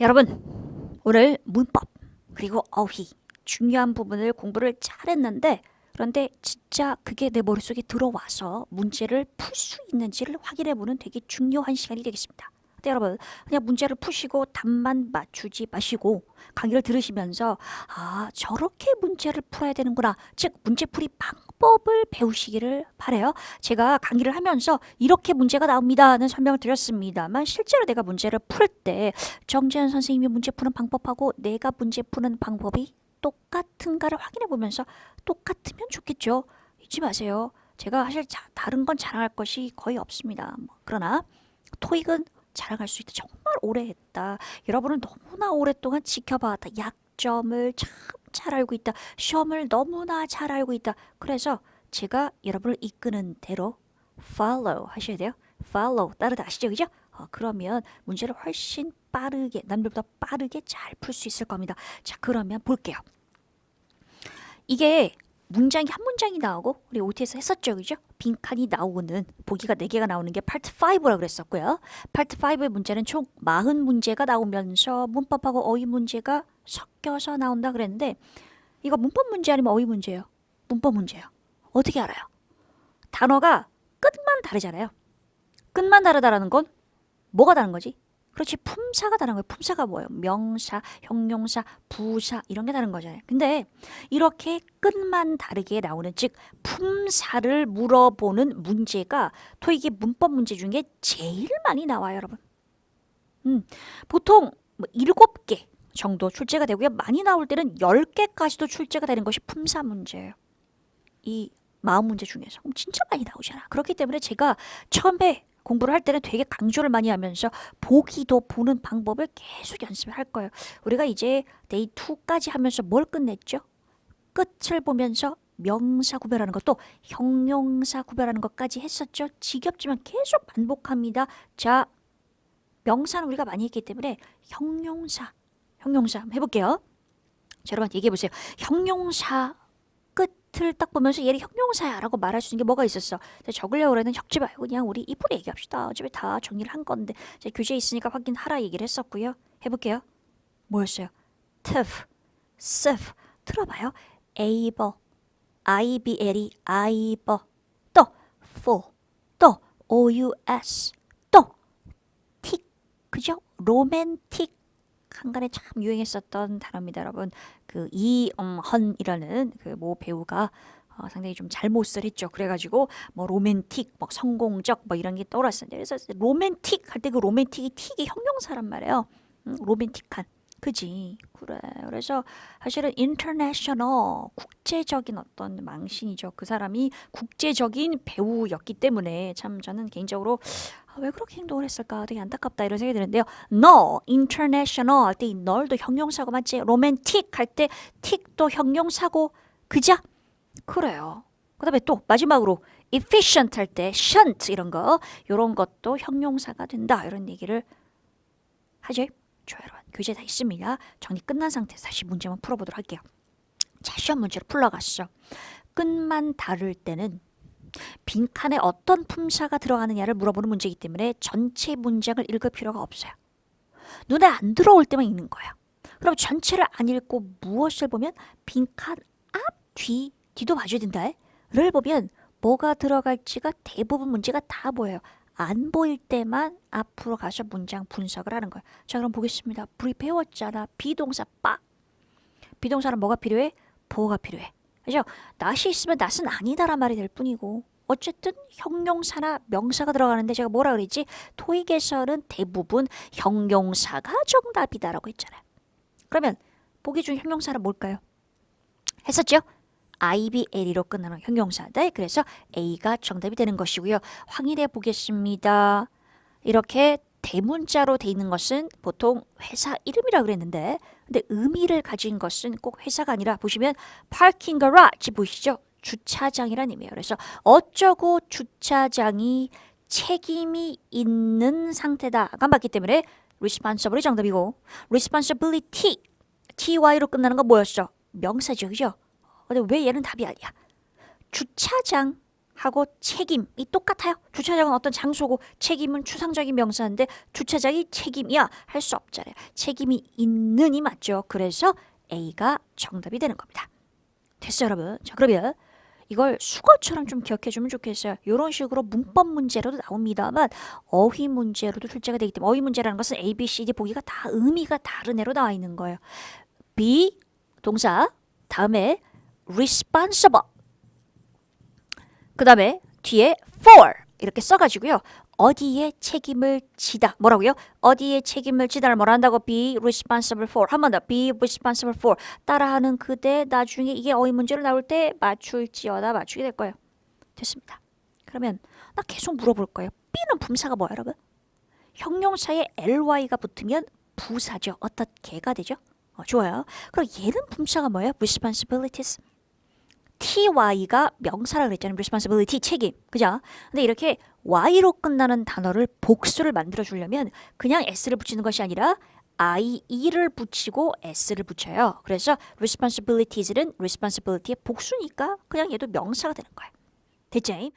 여러분, 오늘 문법 그리고 어휘 중요한 부분을 공부를 잘했는데 그런데 진짜 그게 내 머릿속에 들어와서 문제를 풀 수 있는지를 확인해 보는 되게 중요한 시간이 되겠습니다. 여러분, 그냥 문제를 푸시고 답만 맞추지 마시고 강의를 들으시면서 아, 저렇게 문제를 풀어야 되는구나. 즉, 문제풀이 방법을 배우시기를 바래요. 제가 강의를 하면서 이렇게 문제가 나옵니다는 설명을 드렸습니다만 실제로 내가 문제를 풀 때 정재현 선생님이 문제 푸는 방법하고 내가 문제 푸는 방법이 똑같은가를 확인해 보면서 똑같으면 좋겠죠. 잊지 마세요. 제가 사실 자, 다른 건 자랑할 것이 거의 없습니다. 뭐, 그러나 토익은 자랑할 수 있다. 정말 오래 했다. 여러분을 너무나 오랫동안 지켜봐왔다. 약점을 참 잘 알고 있다. 시험을 너무나 잘 알고 있다. 그래서 제가 여러분을 이끄는 대로 follow 하셔야 돼요. follow 따르다 아시죠? 그죠? 어, 그러면 문제를 훨씬 빠르게 남들보다 빠르게 잘 풀 수 있을 겁니다. 자, 그러면 볼게요. 이게 문장이 한 문장이 나오고 우리 OT에서 했었죠. 그죠? 빈칸이 나오는 보기가 4개가 나오는 게 파트 5라고 그랬었고요. 파트 5의 문제는 총 40문제가 나오면서 문법하고 어휘 문제가 섞여서 나온다 그랬는데 이거 문법 문제 아니면 어휘 문제예요? 문법 문제예요. 어떻게 알아요? 단어가 끝만 다르잖아요. 끝만 다르다라는 건 뭐가 다른 거지? 그렇지 품사가 다른 거예요. 품사가 뭐예요? 명사, 형용사, 부사 이런 게 다른 거잖아요. 근데 이렇게 끝만 다르게 나오는 즉 품사를 물어보는 문제가 토익의 문법 문제 중에 제일 많이 나와요, 여러분. 음, 보통 뭐 일곱 개 정도 출제가 되고요. 많이 나올 때는 열 개까지도 출제가 되는 것이 품사 문제예요. 이 마음 문제 중에서 진짜 많이 나오잖아. 그렇기 때문에 제가 처음에 공부를 할 때는 되게 강조를 많이 하면서 보기도 보는 방법을 계속 연습을 할 거예요. 우리가 이제 데이 2까지 하면서 뭘 끝냈죠? 끝을 보면서 명사 구별하는 것도 형용사 구별하는 것까지 했었죠. 지겹지만 계속 반복합니다. 자, 명사는 우리가 많이 했기 때문에 형용사, 형용사 해볼게요. 자, 여러분 얘기해 보세요. 형용사 끝을 딱 보면서 얘를 형용사야라고 말할 수 있는 게 뭐가 있었어? 자, 적으려고 그러는 적지 말고 그냥 우리 이쁘게 얘기합시다. 어차피 다 정리를 한 건데 자, 교재에 있으니까 확인하라 얘기를 했었고요. 해볼게요. 뭐였어요? tough, stiff 들어봐요. able, ibl이 able 또 full 또ous 또틱 그죠? 로맨틱 한간에 참 유행했었던 단어입니다, 여러분. 그 이엄헌이라는 그 모 배우가 어, 상당히 좀 잘못을 했죠. 그래가지고 뭐 로맨틱, 뭐 성공적 뭐 이런 게 떠올랐어요. 그래서 로맨틱 할 때 그 로맨틱이 틱이 형용사란 말이에요. 음, 로맨틱한. 그지? 그래. 그래서 사실은 international 국제적인 어떤 망신이죠. 그 사람이 국제적인 배우였기 때문에 참 저는 개인적으로 아, 왜 그렇게 행동을 했을까? 되게 안타깝다 이런 생각이 드는데요. 너 international 할때 이 널도 형용사고 맞지? 로맨틱 할 때 틱도 형용사고 그자 그래요. 그다음에 또 마지막으로 efficient 할 때 shunt 이런 거 이런 것도 형용사가 된다 이런 얘기를 하죠 여러분 교재 다 있습니다. 정리 끝난 상태에서 다시 문제만 풀어보도록 할게요. 자 시험 문제를 풀러갔어 끝만 다를 때는 빈칸에 어떤 품사가 들어가느냐를 물어보는 문제이기 때문에 전체 문장을 읽을 필요가 없어요. 눈에 안 들어올 때만 읽는 거야 그럼 전체를 안 읽고 무엇을 보면 빈칸 앞, 뒤, 뒤도 봐줘야 된다 를 보면 뭐가 들어갈지가 대부분 문제가 다 보여요 안 보일 때만 앞으로 가서 문장 분석을 하는 거예요. 자, 그럼 보겠습니다. 불이 배웠잖아. 비동사 빠. 비동사는 뭐가 필요해? 보호가 필요해. 그죠? 낫이 있으면 낫은 아니다란 말이 될 뿐이고 어쨌든 형용사나 명사가 들어가는데 제가 뭐라 그랬지? 토익에서는 대부분 형용사가 정답이다라고 했잖아요. 그러면 보기 중 형용사는 뭘까요? 했었죠? IBLE로 끝나는 형용사들. 그래서 A가 정답이 되는 것이고요. 확인해 보겠습니다. 이렇게 대문자로 돼 있는 것은 보통 회사 이름이라 그랬는데 근데 의미를 가진 것은 꼭 회사가 아니라 보시면 parking garage 보이시죠? 주차장이라는 의미예요. 그래서 어쩌고 주차장이 책임이 있는 상태다가 맞기 때문에 responsible이 정답이고 responsibility ty로 끝나는 건 뭐였어? 명사죠. 그죠? 근데 왜 얘는 답이 아니야? 주차장 하고 책임이 똑같아요. 주차장은 어떤 장소고 책임은 추상적인 명사인데 주차장이 책임이야 할 수 없잖아요. 책임이 있는이 맞죠. 그래서 A가 정답이 되는 겁니다. 됐어요, 여러분. 자, 그러면 이걸 수거처럼 좀 기억해 주면 좋겠어요. 이런 식으로 문법 문제로도 나옵니다만 어휘 문제로도 출제가 되기 때문에 어휘 문제라는 것은 A, B, C, D 보기가 다 의미가 다른 애로 나와 있는 거예요. be 동사 다음에 responsible 그 다음에 뒤에 for 이렇게 써가지고요. 어디에 책임을 지다 뭐라고요? 어디에 책임을 지다를 뭐라 한다고 be responsible for 한 번 더 be responsible for 따라하는 그대 나중에 이게 어휘 문제로 나올 때 맞출지어다 맞추게 될 거예요. 됐습니다. 그러면 나 계속 물어볼 거예요. B는 분사가 뭐야 여러분? 형용사에 ly가 붙으면 부사죠. 어떻게가 되죠? 어, 좋아요. 그럼 얘는 분사가 뭐예요? responsibilities. Ty가 명사라 그랬잖아요. responsibility 책임. 그죠? 근데 이렇게 y로 끝나는 단어를 복수를 만들어 주려면 그냥 s를 붙이는 것이 아니라 ie를 붙이고 s를 붙여요. 그래서 responsibilities는 responsibility의 복수니까 그냥 얘도 명사가 되는 거예요. 됐죠?